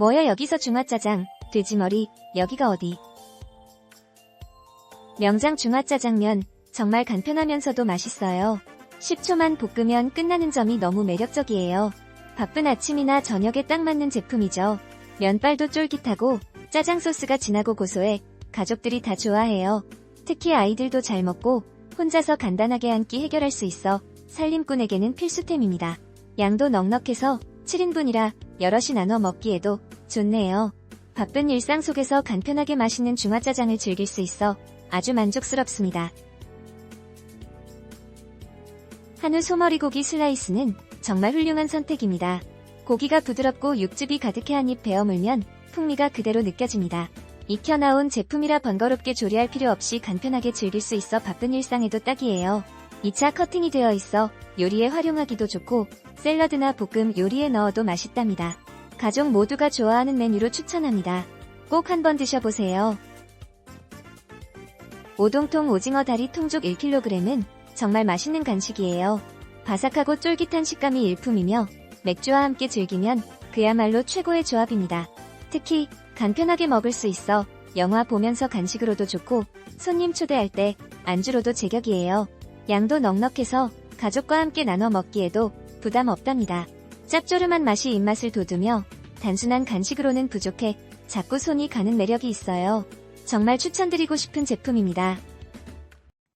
뭐야 여기서 중화짜장, 돼지머리, 여기가 어디? 명장 중화짜장면, 정말 간편하면서도 맛있어요. 10초만 볶으면 끝나는 점이 너무 매력적이에요. 바쁜 아침이나 저녁에 딱 맞는 제품이죠. 면발도 쫄깃하고 짜장 소스가 진하고 고소해 가족들이 다 좋아해요. 특히 아이들도 잘 먹고 혼자서 간단하게 한 끼 해결할 수 있어 살림꾼에게는 필수템입니다. 양도 넉넉해서 7인분이라 여럿이 나눠 먹기에도 좋네요. 바쁜 일상 속에서 간편하게 맛있는 중화짜장을 즐길 수 있어 아주 만족스럽습니다. 한우 소머리 고기 슬라이스는 정말 훌륭한 선택입니다. 고기가 부드럽고 육즙이 가득해 한 입 베어 물면 풍미가 그대로 느껴집니다. 익혀 나온 제품이라 번거롭게 조리할 필요 없이 간편하게 즐길 수 있어 바쁜 일상에도 딱이에요. 2차 커팅이 되어 있어 요리에 활용하기도 좋고 샐러드나 볶음 요리에 넣어도 맛있답니다. 가족 모두가 좋아하는 메뉴로 추천합니다. 꼭 한번 드셔보세요. 오동통 오징어 다리 통족 1kg은 정말 맛있는 간식이에요. 바삭하고 쫄깃한 식감이 일품이며 맥주와 함께 즐기면 그야말로 최고의 조합입니다. 특히 간편하게 먹을 수 있어 영화 보면서 간식으로도 좋고 손님 초대할 때 안주로도 제격이에요. 양도 넉넉해서 가족과 함께 나눠 먹기에도 부담 없답니다. 짭조름한 맛이 입맛을 돋우며 단순한 간식으로는 부족해 자꾸 손이 가는 매력이 있어요. 정말 추천드리고 싶은 제품입니다.